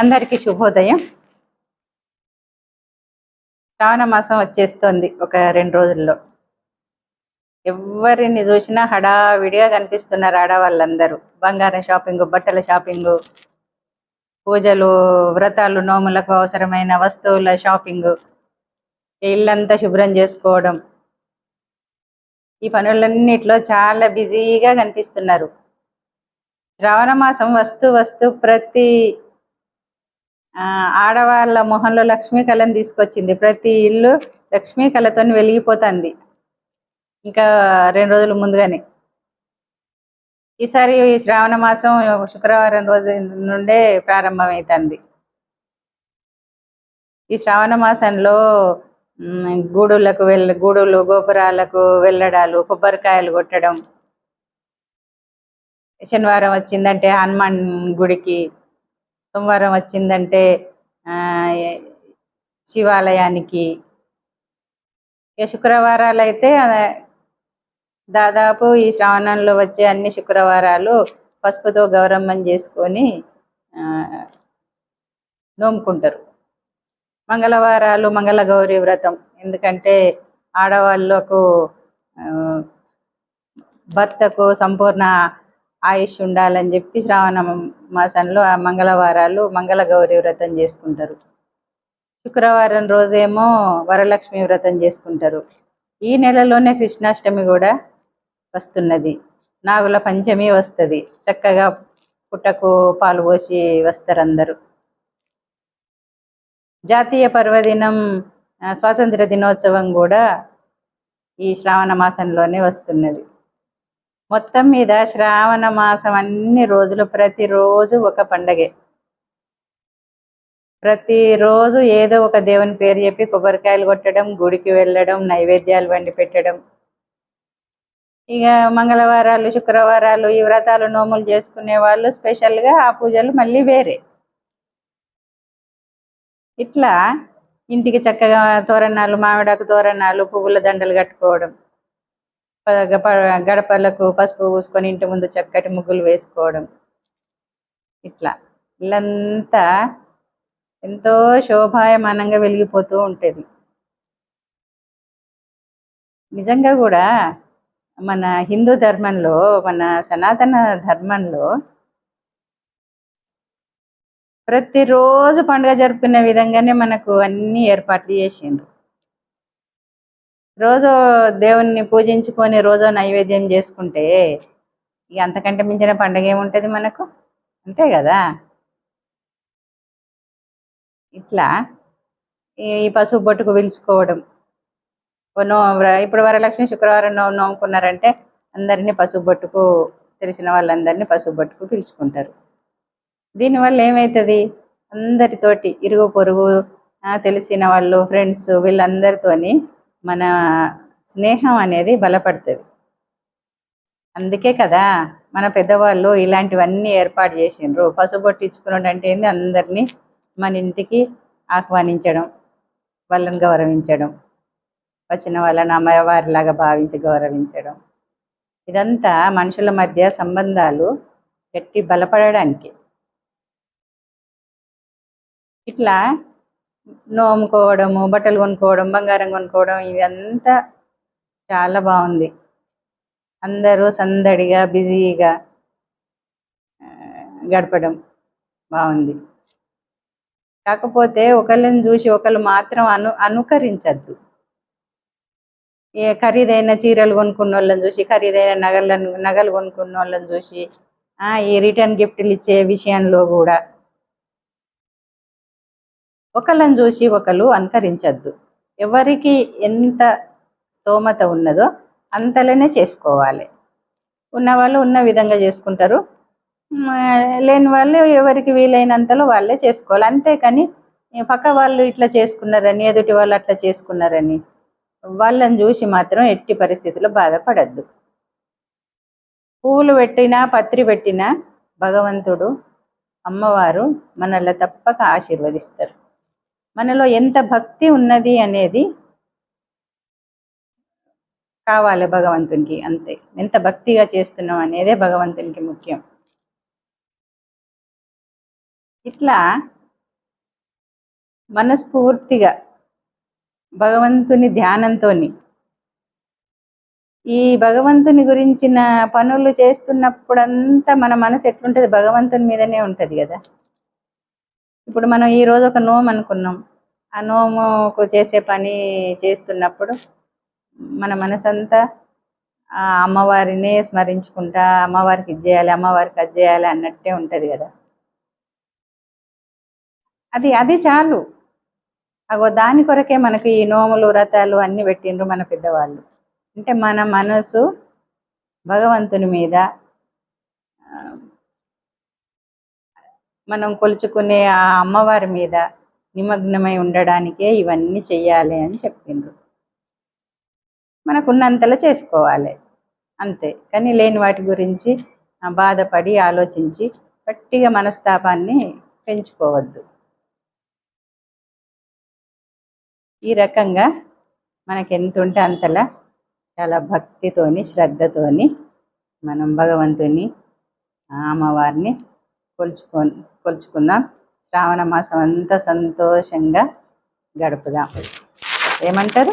అందరికీ శుభోదయం. శ్రావణ మాసం వచ్చేస్తుంది ఒక రెండు రోజుల్లో. ఎవరిని చూసినా హడావిడిగా కనిపిస్తున్నారు ఆడవాళ్ళందరూ. బంగారం షాపింగ్ బట్టల షాపింగ్ పూజలు వ్రతాలు నోములకు అవసరమైన వస్తువుల షాపింగ్ ఇల్లంతా శుభ్రం చేసుకోవడం. ఈ పనులన్నిట్లో చాలా బిజీగా కనిపిస్తున్నారు. శ్రావణ మాసం వస్తూ వస్తూ ప్రతి ఆడవాళ్ళ మొహంలో లక్ష్మీ కళను తీసుకొచ్చింది. ప్రతి ఇల్లు లక్ష్మీ కళతో వెలిగిపోతుంది. ఇంకా రెండు రోజుల ముందుగానే. ఈసారి ఈ శ్రావణ మాసం శుక్రవారం రోజు నుండే ప్రారంభమవుతుంది ఈ శ్రావణ మాసంలో గూడులకు వెళ్ళ గూడులు గోపురాలకు వెళ్ళడాలు కొబ్బరికాయలు కొట్టడం. శనివారం వచ్చిందంటే హనుమాన్ గుడికి సోమవారం వచ్చిందంటే ఆ, శివాలయానికి. ఇక శుక్రవారాలు అయితే దాదాపు ఈ శ్రావణంలో వచ్చే అన్ని శుక్రవారాలు పసుపుతో గౌరమ్మని చేసుకొని నోముకుంటారు. మంగళవారాలు మంగళగౌరి వ్రతం. ఎందుకంటే ఆడవాళ్ళకు భర్తకు సంపూర్ణ ఆయుష్ ఉండాలని చెప్పి శ్రావణ మాసంలో ఆ మంగళవారాలు మంగళగౌరి వ్రతం చేసుకుంటారు. శుక్రవారం రోజేమో వరలక్ష్మి వ్రతం చేసుకుంటారు. ఈ నెలలోనే కృష్ణాష్టమి కూడా వస్తున్నది. నాగుల పంచమి వస్తుంది. చక్కగా పుట్టకు పాలు పోసి వస్తారు అందరూ జాతీయ పర్వదినం స్వాతంత్ర దినోత్సవం కూడా ఈ శ్రావణ మాసంలోనే వస్తున్నది. మొత్తం మీద శ్రావణ మాసం అన్ని రోజులు ప్రతిరోజు ఒక పండగే. ప్రతిరోజు ఏదో ఒక దేవుని పేరు చెప్పి కొబ్బరికాయలు కొట్టడం గుడికి వెళ్ళడం నైవేద్యాలు వండి పెట్టడం. ఇక మంగళవారాలు శుక్రవారాలు ఈ వ్రతాలు నోములు చేసుకునే వాళ్ళు స్పెషల్గా ఆ పూజలు మళ్ళీ వేరే. ఇట్లా ఇంటికి చక్కగా తోరణాలు మామిడాకు తోరణాలు పువ్వుల దండలు కట్టుకోవడం. గడపలకు పసుపు పూసుకొని ఇంటి ముందు చక్కటి ముగ్గులు వేసుకోవడం. ఇట్లా. ఇల్లంతా ఎంతో శోభాయమానంగా వెలిగిపోతూ ఉంటుంది. నిజంగా కూడా మన హిందూ ధర్మంలో మన సనాతన ధర్మంలో ప్రతిరోజు పండుగ జరుపుకునే విధంగానే మనకు అన్ని ఏర్పాట్లు చేసిండ్రు. రోజు దేవుణ్ణి పూజించుకొని రోజు నైవేద్యం చేసుకుంటే ఇక అంతకంటే మించిన పండుగ ఏముంటుంది మనకు? అంతే కదా? ఇట్లా ఈ పశువు పసుపు బొట్టుకు పిలుచుకోవడం నో ఇప్పుడు వరలక్ష్మి శుక్రవారం నో నోముకున్నారంటే అందరినీ పసుపు బొట్టుకు తెలిసిన వాళ్ళందరినీ పసుపు బొట్టుకు పిలుచుకుంటారు. దీనివల్ల ఏమవుతుంది అందరితోటి ఇరుగు పొరుగు తెలిసిన వాళ్ళు ఫ్రెండ్స్ వీళ్ళందరితోని మన స్నేహం అనేది బలపడుతుంది. అందుకే కదా మన పెద్దవాళ్ళు ఇలాంటివన్నీ ఏర్పాటు చేసిండ్రు. పసుబొట్టు అంటే ఏంది? అందరినీ మన ఇంటికి ఆహ్వానించడం వాళ్ళని గౌరవించడం వచ్చిన వాళ్ళని అమ్మవారిలాగా భావించి గౌరవించడం. ఇదంతా మనుషుల మధ్య సంబంధాలు గట్టి బలపడడానికి. ఇట్లా నోముకోవడము బట్టలు కొనుక్కోవడం బంగారం కొనుక్కోవడం ఇదంతా చాలా బాగుంది. అందరూ సందడిగా బిజీగా గడపడం బాగుంది. కాకపోతే ఒకళ్ళని చూసి ఒకళ్ళు మాత్రం అను అనుకరించద్దు. ఏ ఖరీదైన చీరలు కొనుక్కున్న వాళ్ళని చూసి ఖరీదైన నగలను నగలు కొనుక్కున్న వాళ్ళని చూసి ఆ, ఈ రిటర్న్ గిఫ్ట్లు ఇచ్చే విషయంలో కూడా ఒకళ్ళని చూసి ఒకళ్ళు అనుకరించద్దు ఎవరికి ఎంత స్తోమత ఉన్నదో అంతలోనే చేసుకోవాలి. ఉన్నవాళ్ళు ఉన్న విధంగా చేసుకుంటారు. లేని వాళ్ళు ఎవరికి వీలైనంతలో వాళ్ళే చేసుకోవాలి. అంతేకాని పక్క వాళ్ళు ఇట్లా చేసుకున్నారని ఎదుటి వాళ్ళు అట్లా చేసుకున్నారని వాళ్ళని చూసి మాత్రం ఎట్టి పరిస్థితుల్లో బాధపడద్దు. పువ్వులు పెట్టినా పత్రి పెట్టినా భగవంతుడు అమ్మవారు మనల్ని తప్పక ఆశీర్వదిస్తారు. మనలో ఎంత భక్తి ఉన్నది అనేది కావాలి భగవంతునికి అంతే. ఎంత భక్తిగా చేస్తున్నాం అనేదే భగవంతునికి ముఖ్యం. ఇట్లా మనస్ఫూర్తిగా భగవంతుని ధ్యానంతో ఈ భగవంతుని గురించిన పనులు చేస్తున్నప్పుడంతా మన మనసు ఎట్లుంటుంది? భగవంతుని మీదనే ఉంటుంది కదా. ఇప్పుడు మనం ఈ రోజు ఒక నోము అనుకున్నాం ఆ నోముకు చేసే పని చేస్తున్నప్పుడు మన మనసంతా ఆ అమ్మవారినే స్మరించుకుంటా అమ్మవారికి ఇది చేయాలి అమ్మవారికి అది చేయాలి అన్నట్టే ఉంటుంది కదా. అది అది చాలు. అగో దాని కొరకే మనకి ఈ నోములు వ్రతాలు అన్ని పెట్టిండ్రు మన పెద్దవాళ్ళు. అంటే మన మనసు భగవంతుని మీద మనం కొలుచుకునే ఆ అమ్మవారి మీద నిమగ్నమై ఉండడానికే ఇవన్నీ చెయ్యాలి అని చెప్పిండ్రు. మనకున్నంతలో చేసుకోవాలి. అంతే. కానీ లేని వాటి గురించి బాధపడి ఆలోచించి గట్టిగా మనస్తాపాన్ని పెంచుకోవద్దు. ఈ రకంగా మనకి ఎంత ఉంటే అంతలా చాలా భక్తితోని శ్రద్ధతోని మనం భగవంతుని అమ్మవారిని కొలుచుకొని కొలుచుకుందాం శ్రావణ మాసం అంతా సంతోషంగా గడుపుదాం. ఏమంటారు?